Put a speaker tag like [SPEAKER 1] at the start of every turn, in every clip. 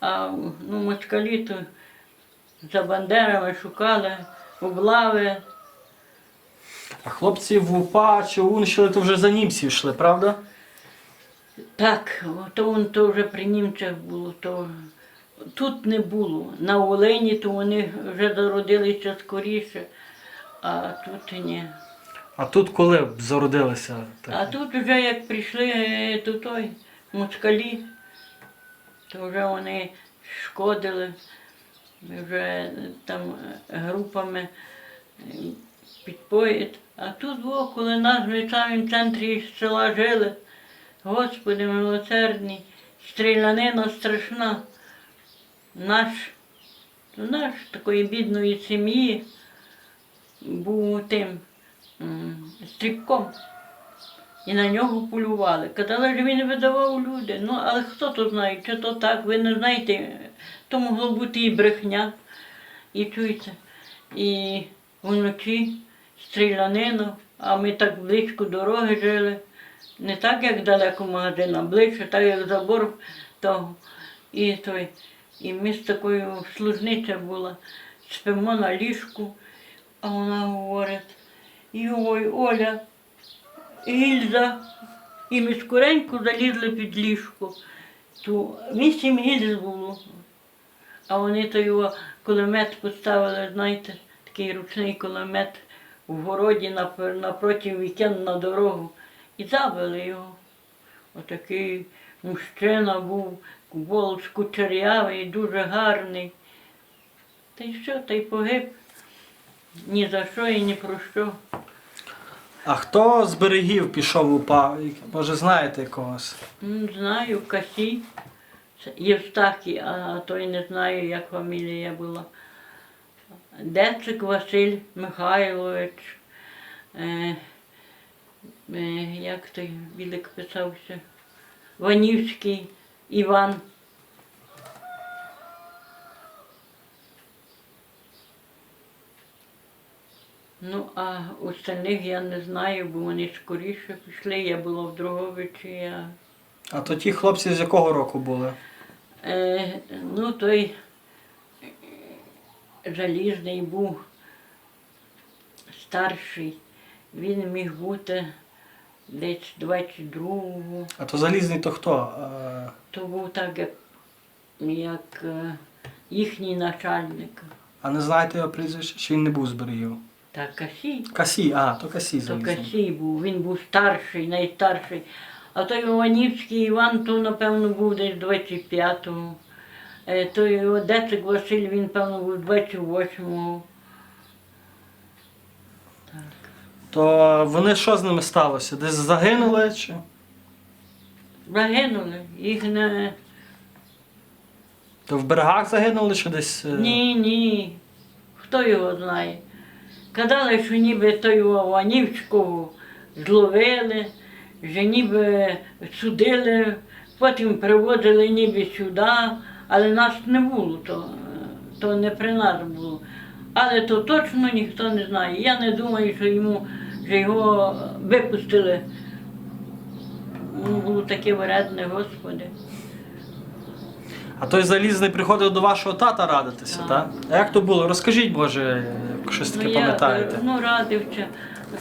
[SPEAKER 1] А ну, москалі то за бандерами шукали, облави.
[SPEAKER 2] А хлопці в УПА чи УН йшли, то вже за німців йшли, правда?
[SPEAKER 1] Так, то, вон то вже при німцях було, то тут не було. На Олені то вони вже зародилися скоріше, а тут ні.
[SPEAKER 2] А тут коли б зародилися?
[SPEAKER 1] А тут вже як прийшли е, то той москалі, то вже вони шкодили, вже там е, групами е, підпоїть. А тут, во, коли нас в самому центрі села жили, Господи милосердний, стрілянина страшна. Наш, наш такої бідної сім'ї був тим стрібком. І на нього полювали. Казали, що він видавав люди. Ну, але хто то знає, чи то так, ви не знаєте, то могло бути і брехня. І чуєте, і вночі стрілянину, а ми так близько дороги жили. Не так, як далеко магазин, а ближче, так як забор того. І, той, і ми з такою служниця була, спимо на ліжку, а вона говорить, ой, Оля, гільза. І ми скоренько залізли під ліжко. То вісім гільз було. А вони то його кулемет поставили, знаєте, такий ручний кулемет в городі нап- напроти вікен на дорогу. І забили його. Отакий мужчина був, волос кучерявий, дуже гарний. Та й що, та й погиб. Ні за що і ні про що.
[SPEAKER 2] А хто з берегів пішов в УПА? Може знаєте когось?
[SPEAKER 1] Знаю, Касі, Євстахій, а той не знаю, як фамілія була. Децик Василь Михайлович. Е, е, як той білик писався? Ванівський Іван. Ну, а остальних я не знаю, бо вони скоріше пішли. Я була в Дроговичі. Я...
[SPEAKER 2] А то ті хлопці з якого року були?
[SPEAKER 1] Е, ну, той е, залізний був старший. Він міг бути десь 22-го.
[SPEAKER 2] А то залізний то хто? Е,
[SPEAKER 1] То був так, як, як е, їхній начальник.
[SPEAKER 2] А не знаєте його прізвище? Чи він не був з берегів?
[SPEAKER 1] Та Касій.
[SPEAKER 2] Касі, а, то Касі
[SPEAKER 1] То
[SPEAKER 2] залізний.
[SPEAKER 1] Касій був, він був старший, найстарший. А той Іванівський Іван, то, напевно, був десь 25-го. Е, Той Одесик Василь, він, певно, був 28-го.
[SPEAKER 2] То вони що з ними сталося? Десь загинули чи?
[SPEAKER 1] Загинули. Їх не.
[SPEAKER 2] То в берегах загинули чи десь? е,
[SPEAKER 1] Ні, ні. Хто його знає? Казали, що ніби той Ванівського зловили, що ніби судили, потім привозили ніби сюди, але нас не було, то, то не при нас було. Але то точно ніхто не знає. Я не думаю, що йому що його випустили. Було таке вредне, Господи.
[SPEAKER 2] А той залізний приходив до вашого тата радитися,
[SPEAKER 1] Так.
[SPEAKER 2] так? А як то було? Розкажіть, може, як щось таке
[SPEAKER 1] Ну, я,
[SPEAKER 2] пам'ятаєте.
[SPEAKER 1] Ну, радився.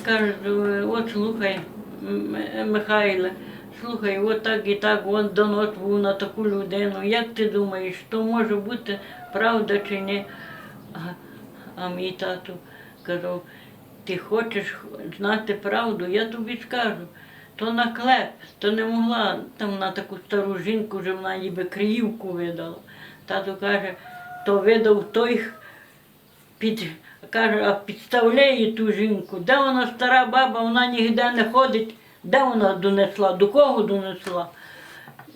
[SPEAKER 1] Каже, от слухай, Михайле, слухай, от так і так, от донос був на таку людину. Як ти думаєш, то може бути правда чи ні? А, а мій тато казав, ти хочеш знати правду, я тобі скажу. То наклеп, то не могла там на таку стару жінку, вже вона ніби криївку видала. Тато каже, то видав той, під, каже, а підставляє ту жінку. Де вона стара баба, вона ніде не ходить. Де вона донесла? До кого донесла?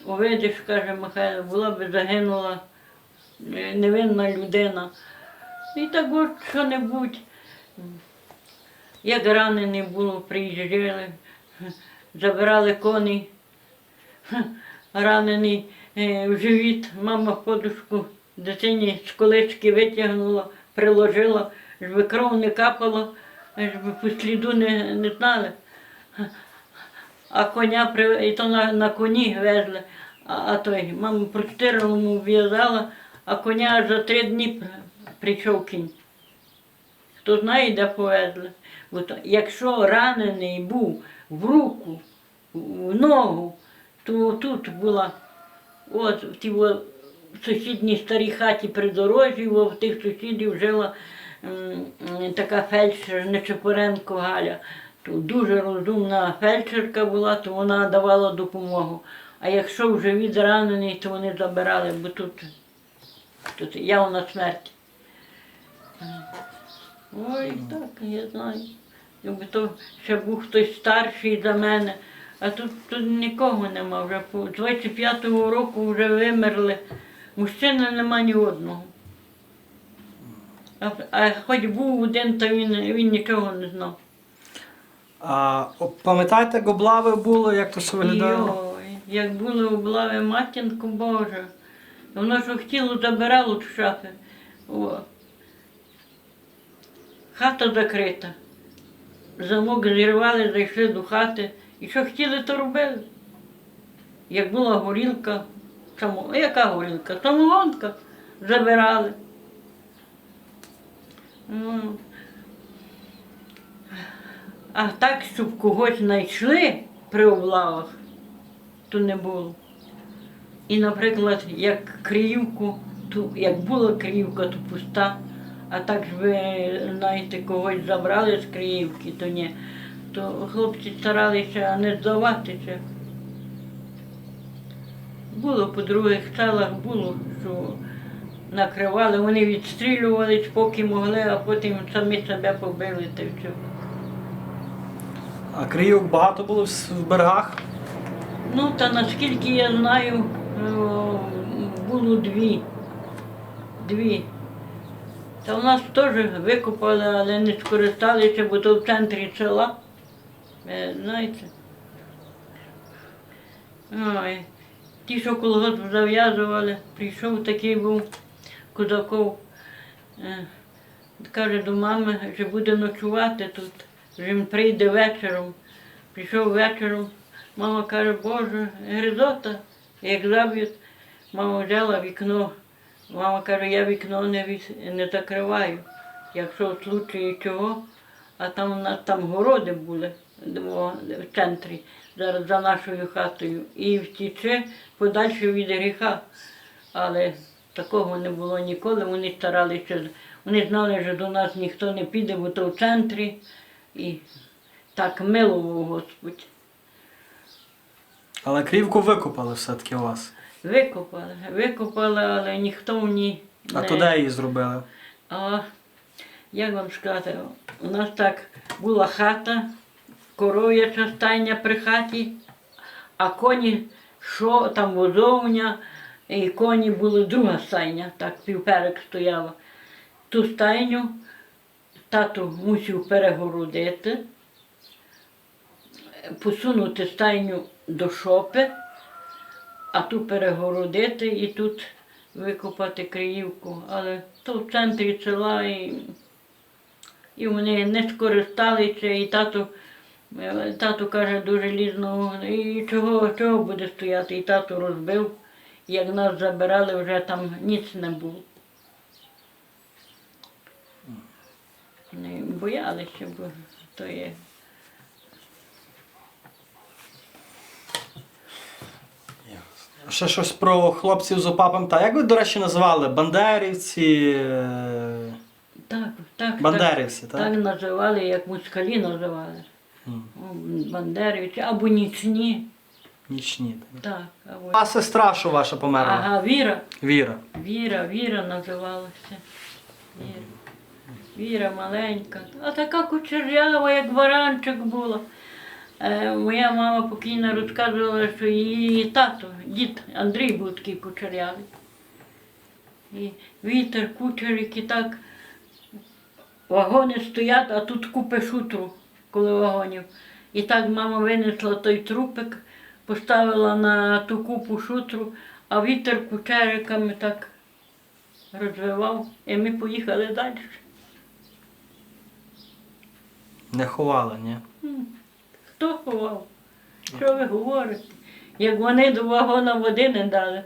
[SPEAKER 1] Увидиш, каже Михайло, була би загинула е, невинна людина. І так от що-небудь. Як ранений було, приїжджали, забирали коней, ранений е, в живіт, мама подушку дитині з колечки витягнула, приложила, щоб кров не капала, щоб по сліду не, не знали. А коня і то на, на коні везли. А, а той, мама простираному в'язала, а коня аж за три дні при- прийшов кінь. Хто знає, де повезли. От, якщо ранений був в руку, в ногу, то тут була, от в тій сусідній старій хаті при дорожі, о, в тих сусідів жила така фельдшер Нечепоренко Галя. То дуже розумна фельдшерка була, то вона давала допомогу. А якщо вже відранений, то вони забирали, бо тут, тут явна смерть. Ой, так, я знаю. Якби то ще був хтось старший за мене, а тут, тут нікого нема. Вже по 25-го року вже вимерли. Мужчини нема ні одного. А, а хоч був один, то він, він нічого не знав.
[SPEAKER 2] А пам'ятаєте, як облави були, як то все виглядало?
[SPEAKER 1] Йой, як були облави матінку Боже. Воно що хотіло забирало в шафи. О. Хата закрита. Замок зірвали, зайшли до хати. І що хотіли, то робили. Як була горілка, само... яка горілка? Самогонка забирали. Ну, а так, щоб когось знайшли при облавах, то не було. І, наприклад, як Криївку, то як була Криївка, то пуста. А так ж ви знаєте, когось забрали з Криївки, то ні. То хлопці старалися не здаватися. Було по других селах, було, що накривали, вони відстрілювались, поки могли, а потім самі себе побили та все.
[SPEAKER 2] А Криївок багато було в берегах?
[SPEAKER 1] Ну, та наскільки я знаю, було дві. Дві. Та у нас теж викопали, але не скористалися, бо то в центрі села. Е, Знаєте. Ой. Ті, що колгосп зав'язували, прийшов такий був Козаков. Е, Каже до мами, що буде ночувати тут. Вже він прийде вечором. Прийшов вечором. Мама каже, Боже, гризота, як заб'ють. Мама взяла вікно. Мама каже, я вікно не, не закриваю. Якщо в случаї чого, а там у нас там городи були в центрі, зараз за нашою хатою. І втіче подальше від гріха. Але такого не було ніколи. Вони старалися, вони знали, що до нас ніхто не піде, бо то в центрі. І так милував Господь.
[SPEAKER 2] Але Криївку викопали все-таки у вас.
[SPEAKER 1] Викопали, викопали, але ніхто в ній
[SPEAKER 2] А
[SPEAKER 1] не...
[SPEAKER 2] то де її зробили?
[SPEAKER 1] А, як вам сказати, у нас так була хата, коров'яча стайня при хаті, а коні, що там возовня, і коні були друга стайня, так півперек стояла. Ту стайню тато мусив перегородити, посунути стайню до шопи, а ту перегородити і тут викопати Криївку. Але то в центрі села і, і вони не скористалися, і тато, е, тато каже до желізного, і чого, чого буде стояти, і тато розбив. Як нас забирали, вже там ніц не було. Не боялися, бо то є.
[SPEAKER 2] Ще щось про хлопців з ОПА Та Як ви, до речі, назвали? Бандерівці? е,
[SPEAKER 1] Так, так,
[SPEAKER 2] Бандерівці,
[SPEAKER 1] так,
[SPEAKER 2] так?
[SPEAKER 1] так називали, як москалі називали.
[SPEAKER 2] М,
[SPEAKER 1] Бандерівці або нічні.
[SPEAKER 2] Нічні. так.
[SPEAKER 1] Так, або...
[SPEAKER 2] А сестра, що ваша померла?
[SPEAKER 1] Ага, Віра.
[SPEAKER 2] Віра.
[SPEAKER 1] Віра, Віра називалася. Віра. Віра маленька. А така кучерява, як баранчик була. Е, моя мама покійна розказувала, що її тато, дід Андрій був такий кучерявий. І вітер, кучерики так. Вагони стоять, а тут купи шутру коло вагонів. І так мама винесла той трупик, поставила на ту купу шутру, а вітер кучериками так розвивав, і ми поїхали далі.
[SPEAKER 2] Не ховали, ні?
[SPEAKER 1] Хто? Що ви говорите? як вони до вагона води не дали.